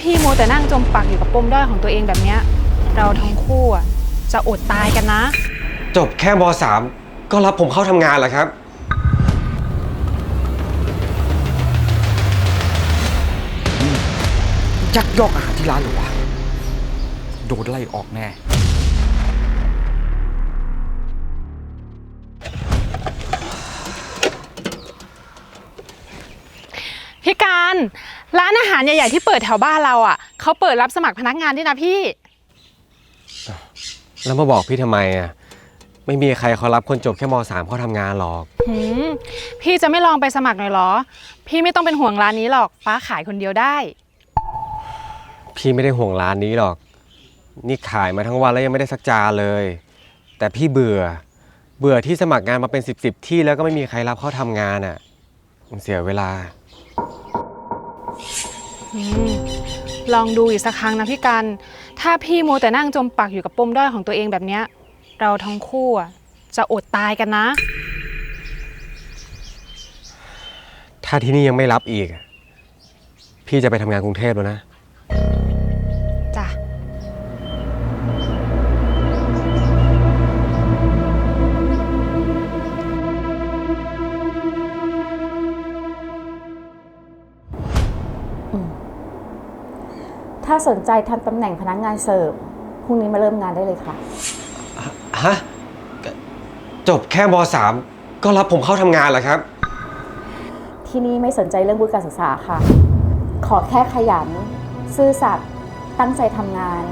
พี่โมวแต่นั่งจมปักอยู่กับปมด้อยของตัวเองแบบเนี้ย เราทั้งคู่อะจะอดตายกันนะ จบแค่มสามก็รับผมเข้าทำงานแล้วครับ ยักยอกอาหารที่ร้านเหรอวะ โดนไล่ออกแน่ พี่การ ร้านอาหารใหญ่ๆที่เปิดแถวบ้านเราอะเขาเปิดรับสมัครพนักงานด้วยนะพี่ แล้วมาบอกพี่ทำไมอะ ไม่มีใครเขารับคนจบแค่มสามเข้าทำงานหรอก หืมพี่จะไม่ลองไปสมัครหน่อยเหรอ พี่ไม่ต้องเป็นห่วงร้านนี้หรอกฟ้าขายคนเดียวได้ พี่ไม่ได้ห่วงร้านนี้หรอก นี่ขายมาทั้งวันแล้วยังไม่ได้สักจานเลย แต่พี่เบื่อ เบื่อที่สมัครงานมาเป็นสิบสิบที่แล้วก็ไม่มีใครรับเข้าทำงานอะมันเสียเวลา อืมลองดูอีกสักครั้งนะพี่กัน ถ้าพี่โมวแต่นั่งจมปักอยู่กับปมด้อยของตัวเองแบบเนี้ย เราทั้งคู่อะจะอดตายกันนะ ถ้าที่นี่ยังไม่รับอีก พี่จะไปทำงานกรุงเทพแล้วนะ ถ้าสนใจทำตำแหน่งพนักงานเสิร์ฟพรุ่งนี้มาเริ่มงานได้เลยค่ะ ฮะจบแค่มสามก็รับผมเข้าทำงานแล้วครับ ที่นี่ไม่สนใจเรื่องวุฒิการศึกษาค่ะ ขอแค่ขยัน ซื่อสัตย์ตั้งใจทำงาน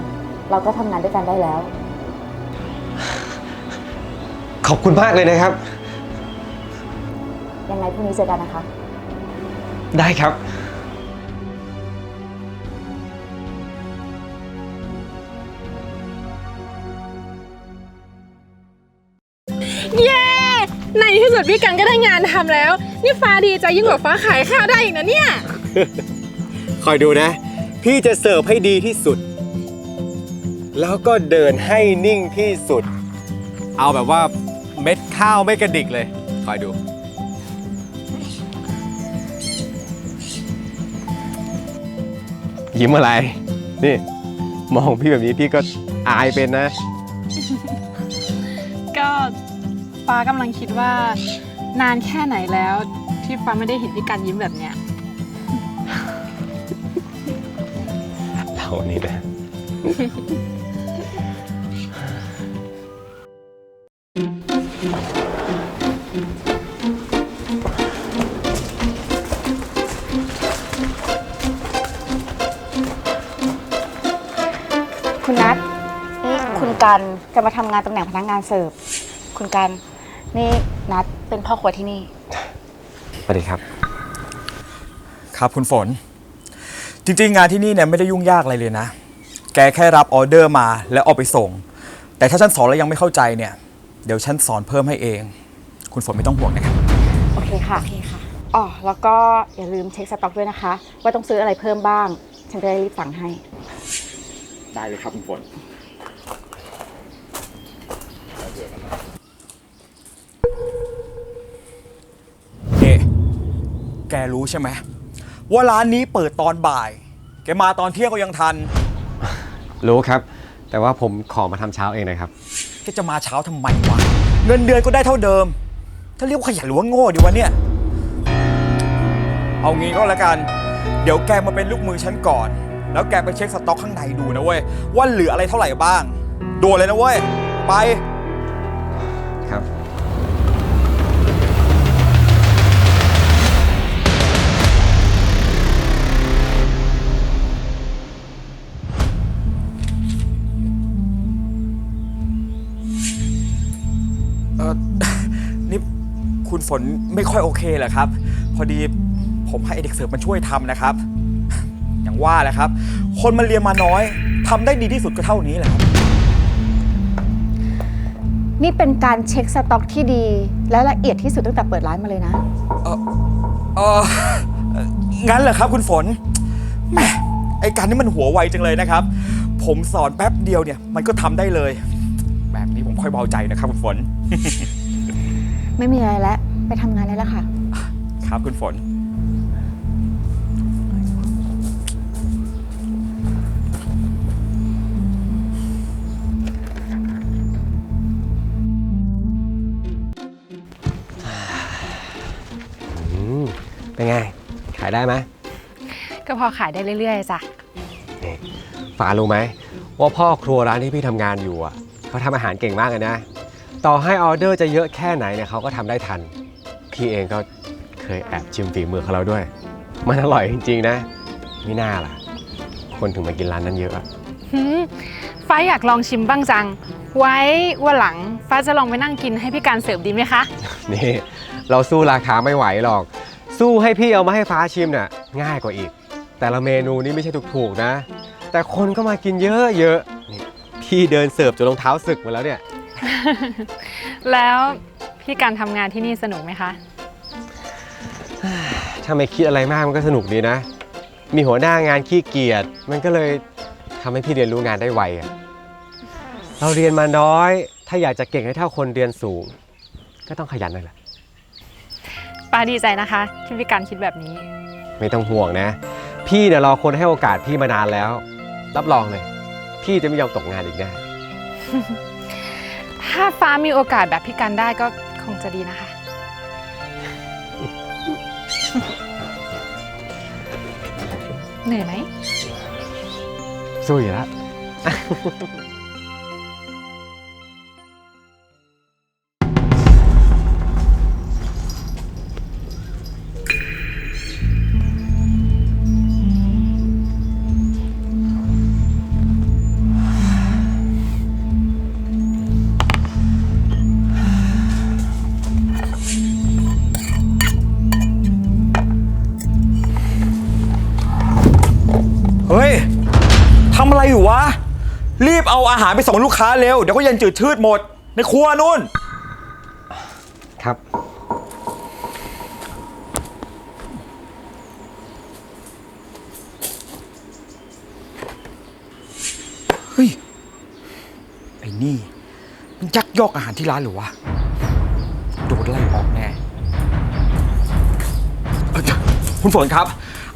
เราก็ทำงานด้วยกันได้แล้ว ขอบคุณมากเลยนะครับ ยังไงพรุ่งนี้เจอกันนะคะ ได้ครับ เย้ ในที่สุดพี่กันก็ได้งานทำแล้ว นี่ฟ้าดีใจยิ่งกว่าฟ้าขายข้าวได้อีกนะเนี่ย คอยดูนะ พี่จะเสิร์ฟให้ดีที่สุด แล้วก็เดินให้นิ่งที่สุด เอาแบบว่าเม็ดข้าวไม่กระดิกเลย คอยดู ยิ้มอะไร นี่ มองพี่แบบนี้พี่ก็อายเป็นนะ ฟ้ากำลังคิดว่านานแค่ไหนแล้ว ที่ฟ้าไม่ได้เห็นพี่กันยิ้มแบบเนี้ยเรานี่นะคุณนัทนี่คุณกันจะมาทำงานตำแหน่งพนักงานเสิร์ฟ คุณกัน นี่นัทเป็นพ่อครัวที่นี่ สวัสดีครับ ครับคุณฝน จริงๆ งานที่นี่เนี่ยไม่ได้ยุ่งยากอะไรเลยนะ แกแค่รับออเดอร์มาแล้วเอาไปส่ง แต่ถ้าฉันสอนแล้วยังไม่เข้าใจเนี่ย เดี๋ยวฉันสอนเพิ่มให้เอง คุณฝนไม่ต้องห่วงนะครับ โอเคค่ะ โอเคค่ะ อ๋อ แล้วก็อย่าลืมเช็คสต็อกด้วยนะคะ ว่าต้องซื้ออะไรเพิ่มบ้าง ฉันจะได้รีบสั่งให้ ได้เลยครับคุณฝน เอ๊ แกรู้ใช่ไหมว่าร้านนี้เปิดตอนบ่าย แกมาตอนเที่ยงก็ยังทัน รู้ครับ แต่ว่าผมขอมาทำเช้าเองนะครับ แกจะมาเช้าทำไมวะ เงินเดือนก็ได้เท่าเดิม ถ้าเรียกว่าขยันหรือว่าโง่ดีวะเนี่ย เอางี้ก็แล้วกัน เดี๋ยวแกมาเป็นลูกมือฉันก่อน แล้วแกไปเช็คสต็อกข้างในดูนะเว้ย ว่าเหลืออะไรเท่าไหร่บ้างด่วนเลยนะเว้ย ไป คุณฝนไม่ค่อยโอเคเหรอครับ พอดีผมให้ไอ้เด็กเสิร์ฟมันช่วยทำนะครับ อย่างว่าแหละครับ คนมันเรียนมาน้อยทำได้ดีที่สุดก็เท่านี้แหละครับนี่เป็นการเช็คสต็อกที่ดี และละเอียดที่สุดตั้งแต่เปิดร้านมาเลยนะ เอองั้นเหรอครับคุณฝนแหมไอ้การนี่มันหัวไวจังเลยนะครับ ผมสอนแป๊บเดียวเนี่ยมันก็ทำได้เลย แบบนี้ผมค่อยเบาใจนะครับคุณฝน ไม่มีอะไรแล้ว ไปทำงานได้แล้วค่ะ ครับคุณฝนเป็นไง ขายได้ไหมก็พอขายได้เรื่อยๆจ้ะนี่ฟ้ารู้ไหมว่าพ่อครัวร้านที่พี่ทำงานอยู่อะเขาทำอาหารเก่งมากเลยนะ ต่อให้ออเดอร์จะเยอะแค่ไหนเนี่ยเขาก็ทำได้ทัน พี่เองก็เคยแอบชิมฝีมือเขาแล้วด้วย มันอร่อยจริงๆนะไม่น่าล่ะ คนถึงมากินร้านนั้นเยอะอะหืมฟ้าอยากลองชิมบ้างจัง ไว้วันหลังฟ้าจะลองไปนั่งกินให้พี่การเสิร์ฟดีไหมคะ นี่ เราสู้ราคาไม่ไหวหรอก สู้ให้พี่เอามาให้ฟ้าชิมน่ะง่ายกว่าอีก แต่ละเมนูนี่ไม่ใช่ถูกๆนะ แต่คนก็มากินเยอะๆนี่พี่เดินเสิร์ฟจนรองเท้าสึกหมาแล้วเนี่ย แล้วพี่การทำงานที่นี่สนุกไหมคะ ถ้าไม่คิดอะไรมากมันก็สนุกดีนะ มีหัวหน้างานขี้เกียจมันก็เลยทำให้พี่เรียนรู้งานได้ไวอะเราเรียนมาน้อย ถ้าอยากจะเก่งให้เท่าคนเรียนสูง ก็ต้องขยันนั่นแหละ ป้าดีใจนะคะที่พี่การคิดแบบนี้ ไม่ต้องห่วงนะ พี่เนี่ยรอคนให้โอกาสพี่มานานแล้ว รับรองเลย พี่จะไม่ยอมตกงานอีกแน่ ถ้าฟ้ามีโอกาสแบบพี่การได้ก็คงจะดีนะคะ เหนื่อยไหม สู้อยู่แล้ว อาอาหารไปส่งลูกค้าเร็ว เดี๋ยวก็เย็นจืดชืดหมด ในครัวนู่น ครับ เฮ้ย ไอ้นี่ มันยักยอกอาหารที่ร้านหรือวะ โดนไล่ออกแน่เอ้ยคุณฝนครับ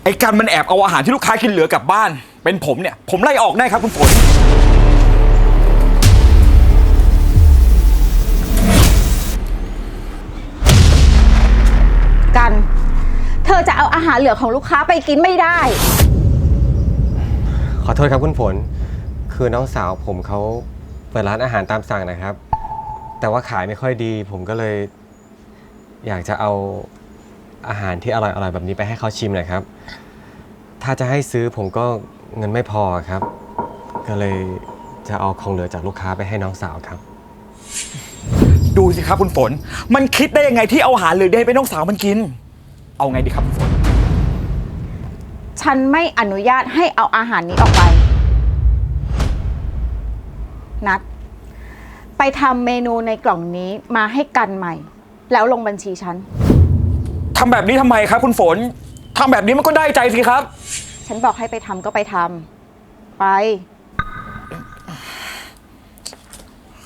ไอ้กันมันแอบเอาอาหารที่ลูกค้ากินเหลือกลับบ้าน เป็นผมเนี่ย ผมไล่ออกแน่ครับคุณฝนกัน หารเหลือของลูกค้าไปกินไม่ได้ ขอโทษครับคุณฝน คือน้องสาวผมเขาเปิดร้านอาหารตามสั่งนะครับ แต่ว่าขายไม่ค่อยดี ผมก็เลย อยากจะเอาอาหารที่อร่อยๆแบบนี้ไปให้เขาชิมหน่อยครับ ถ้าจะให้ซื้อผมก็เงินไม่พอครับ ก็เลยจะเอาของเหลือจากลูกค้าไปให้น้องสาวครับ ดูสิครับคุณฝน มันคิดได้ยังไงที่เอาอาหารเหลือได้ไปน้องสาวมันกิน เอาไงดีครับคุณฝน ฉันไม่อนุญาตให้เอาอาหารนี้ออกไป นัด ไปทำเมนูในกล่องนี้มาให้กันใหม่ แล้วลงบัญชีฉัน ทำแบบนี้ทำไมครับ คุณฝน ทำแบบนี้มันก็ได้ใจสิครับ ฉันบอกให้ไปทำก็ไปทำไป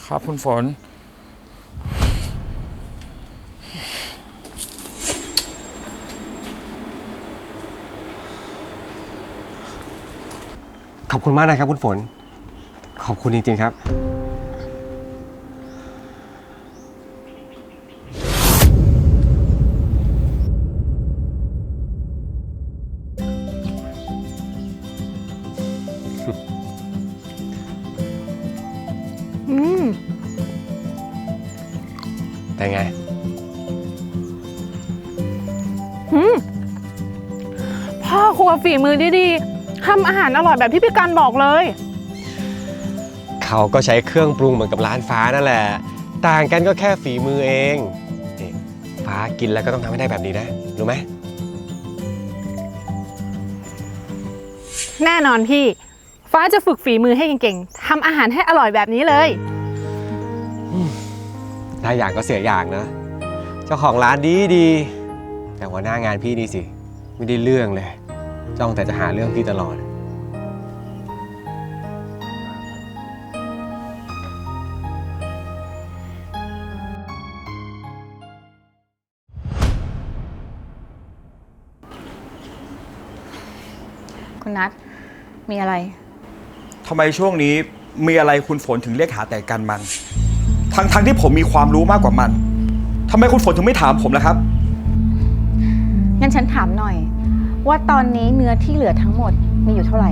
ครับคุณฝน คุณมากนะครับ คุณฝน ขอบคุณจริงๆครับ อืม แต่ไงพ่อครัวฝีมือดีๆ ทำอาหารอร่อยแบบที่พี่การบอกเลย เขาก็ใช้เครื่องปรุงเหมือนกับร้านฟ้านั่นแหละ ต่างกันก็แค่ฝีมือเองนี่ฟ้ากินแล้วก็ต้องทำให้ได้แบบนี้นะ รู้ไหม แน่นอนพี่ ฟ้าจะฝึกฝีมือให้เก่งๆทำอาหารให้อร่อยแบบนี้เลย ได้อย่างก็เสียอย่างนะ เจ้าของร้านดีดีแต่หัวหน้างานพี่นี่สิ ไม่ได้เรื่องเลย จ้องแต่จะหาเรื่องพี่ตลอด คุณนัทมีอะไร ทำไมช่วงนี้มีอะไรคุณฝนถึงเรียกหาแต่กันมัน ทั้งทั้งที่ผมมีความรู้มากกว่ามัน ทำไมคุณฝนถึงไม่ถามผมล่ะครับ งั้นฉันถามหน่อย ว่าตอนนี้เนื้อที่เหลือทั้งหมดมีอยู่เท่าไหร่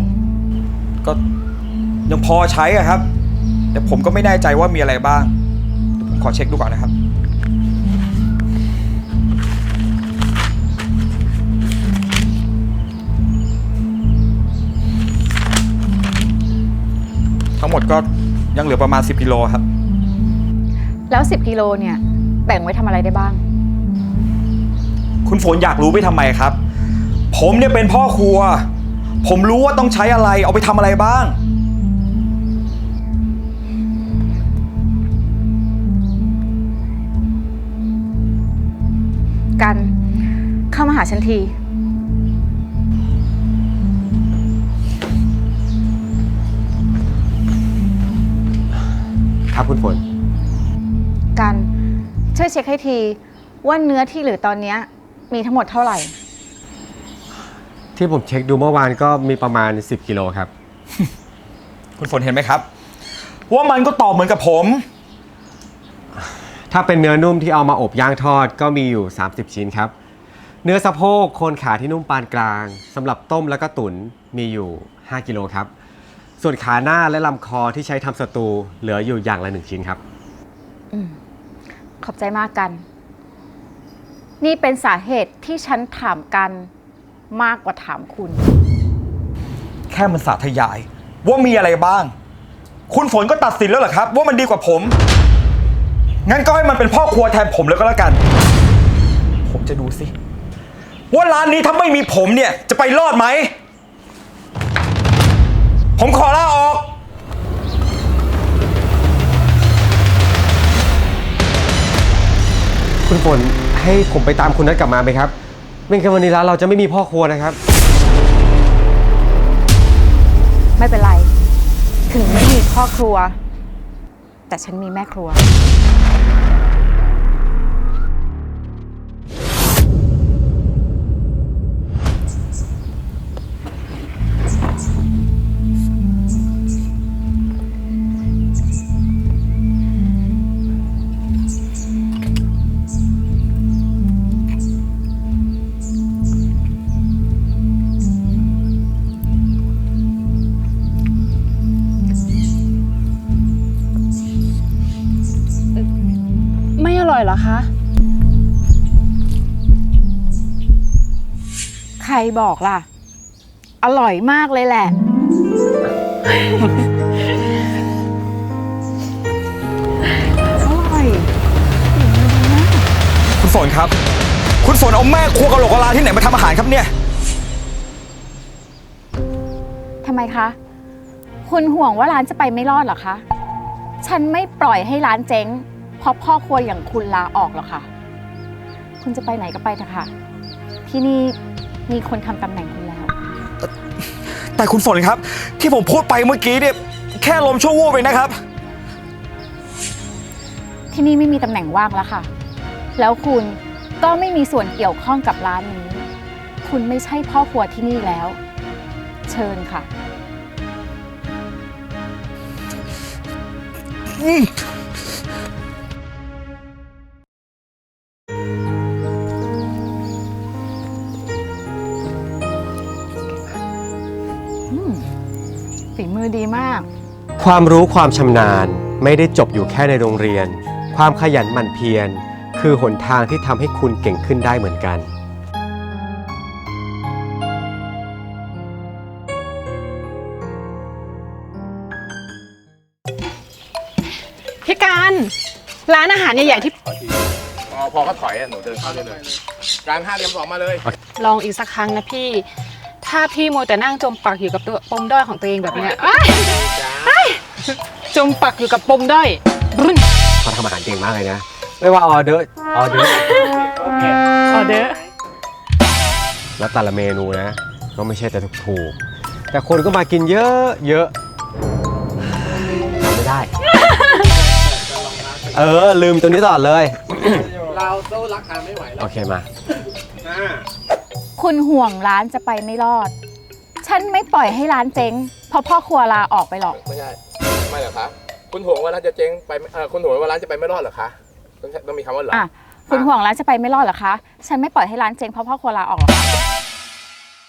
ก็ยังพอใช้อะครับ แต่ผมก็ไม่แน่ใจว่ามีอะไรบ้างเดี๋ยวผมขอเช็คดูก่อนนะครับ ทั้งหมดก็ยังเหลือประมาณ 10กิโลครับ แล้ว 10กิโลเนี่ยแบ่งไว้ทำอะไรได้บ้าง คุณฝนอยากรู้ไปทำไมครับ ผมเนี่ยเป็นพ่อครัว ผมรู้ว่าต้องใช้อะไร เอาไปทำอะไรบ้าง กันเข้ามาหาฉันที ครับคุณฝน กันช่วยเช็คให้ทีว่าเนื้อที่เหลือตอนเนี้ยมีทั้งหมดเท่าไหร่ ที่ผมเช็คดูเมื่อวานก็มีประมาณ 10 กิโลครับ คุณฝนเห็นไหมครับ ว่ามันก็ตอบเหมือนกับผม ถ้าเป็นเนื้อนุ่มที่เอามาอบย่างทอดก็มีอยู่ 30 ชิ้นครับ เนื้อสะโพกโคนขาที่นุ่มปานกลางสำหรับต้มแล้วก็ตุ๋นมีอยู่ 5 กิโลครับ ส่วนขาหน้าและลำคอที่ใช้ทำสตูเหลืออยู่อย่างละ1ชิ้นครับขอบใจมากกัน นี่เป็นสาเหตุที่ฉันถามกัน มากกว่าถามคุณ แค่มันสาธยาย ว่ามีอะไรบ้าง คุณฝนก็ตัดสินแล้วเหรอครับ ว่ามันดีกว่าผม งั้นก็ให้มันเป็นพ่อครัวแทนผมแล้วก็แล้วกัน ผมจะดูสิว่าร้านนี้ถ้าไม่มีผมเนี่ยจะไปรอดไหม ผมขอลาออก คุณฝนให้ผมไปตามคุณนัทกลับมาไหมครับ ไม่งั้นวันนี้ร้านเราจะไม่มีพ่อครัวนะครับ ไม่เป็นไร ถึงไม่มีพ่อครัว แต่ฉันมีแม่ครัว ร่อยเหรอคะ ใครบอกล่ะ อร่อยมากเลยแหละ อร่อยคุณฝนครับ คุณฝนเอาแม่ครัวกะโหลกกะลาที่ไหนมาทำอาหารครับเนี่ย ทำไมคะ คุณห่วงว่าร้านจะไปไม่รอดเหรอคะ ฉันไม่ปล่อยให้ร้านเจ๊ง เพราะพ่อครัวอย่างคุณลาออกหรอกค่ะ คุณจะไปไหนก็ไปเถอะค่ะ ที่นี่มีคนทำตำแหน่งคุณแล้ว แต่คุณฝนครับ ที่ผมพูดไปเมื่อกี้เนี่ยแค่ลมชั่ววูบไปนะครับ ที่นี่ไม่มีตำแหน่งว่างแล้วค่ะ แล้วคุณก็ไม่มีส่วนเกี่ยวข้องกับร้านนี้ คุณไม่ใช่พ่อครัวที่นี่แล้ว เชิญค่ะฝี ความรู้ความชำนาญไม่ได้จบอยู่แค่ในโรงเรียน ความขยันหมั่นเพียรคือหนทางที่ทำให้คุณเก่งขึ้นได้เหมือนกัน พี่การร้านอาหารใหญ่ๆที่พอพอเขาถอยอะหนูเดินเข้าได้เลยกลางห้าเหลี่ยมสองมาเลย ลองอีกสักครั้งนะพี่ ถ้าพี่มัวแต่นั่งจมปักอยู่กับตัวปมด้อยของตัวเองแบบเนี้ยอ้ายอ้าย จมปักอยู่กับปมด้อยรุ่นเขาทำอาหารเก่งมากเลยนะ ไม่ว่าออเดอร์ออเดอร์ออเดอร์แล้วแต่ละเมนูนะ ก็ไม่ใช่แต่ถูกๆแต่คนก็มากินเยอะเยอะทำไม่ได้ เออ ลืมตัวนี้ตลอดเลย เราสู้รักทานไม่ไหวแล้โอวเคมาอ่าคุณห่วงร้านจะไปไม่รอด ฉันไม่ปล่อยให้ร้านเจ๊งเพราะพ่อครัวลาออกไปหรอก ไม่ใช่ ไมเหรอคะคุณห่วงว่าร้านจะเจ๊งไปเออคุณห่วงว่าร้านจะไปไม่รอดเหรอคะต้องต้องมีคำว่าเหรออะคุณห่วงร้านจะไปไม่รอดเหรอคะ ฉันไม่ปล่อยให้ร้านเจ๊งเพราะพ่อครัวลาออกหรอกค่ะ